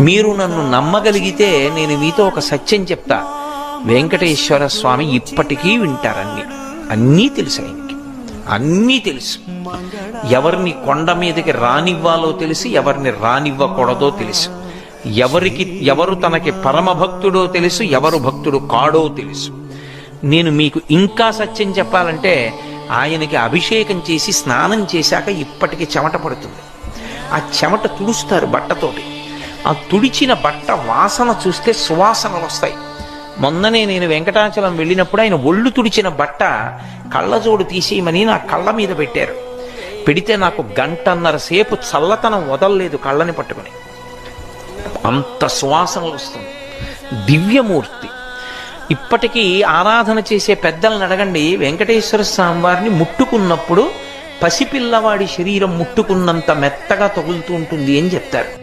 మీరు నన్ను నమ్మగలిగితే నేను మీతో ఒక సత్యం చెప్తా. వెంకటేశ్వర స్వామి ఇప్పటికీ వింటారన్ని. అన్నీ తెలుసు ఆయనకి. అన్నీ తెలుసు. ఎవరిని కొండ మీదకి రానివ్వాలో తెలిసి ఎవరిని రానివ్వకూడదో తెలుసు. ఎవరికి ఎవరు తనకి పరమ భక్తుడో తెలుసు ఎవరు భక్తుడు కాడో తెలుసు. నేను మీకు ఇంకా సత్యం చెప్పాలంటే ఆయనకి అభిషేకం చేసి స్నానం చేశాక ఇప్పటికి చెమట పడుతుంది. ఆ చెమట తుడుస్తారు బట్టతోటి. ఆ తుడిచిన బట్ట వాసన చూస్తే సువాసనలు వస్తాయి. మొన్ననే నేను వెంకటాచలం వెళ్ళినప్పుడు ఆయన ఒళ్ళు తుడిచిన బట్ట కళ్ళజోడు తీసేయమని నా కళ్ళ మీద పెట్టారు. పెడితే నాకు గంటన్నర సేపు చల్లతనం వదలలేదు కళ్ళని పట్టుకుని. అంత సువాసనలు వస్తుంది. దివ్యమూర్తి. ఇప్పటికీ ఆరాధన చేసే పెద్దలను అడగండి వెంకటేశ్వర స్వామివారిని ముట్టుకున్నప్పుడు పసిపిల్లవాడి శరీరం ముట్టుకున్నంత మెత్తగా తగులుతూ ఉంటుంది అని చెప్తారు.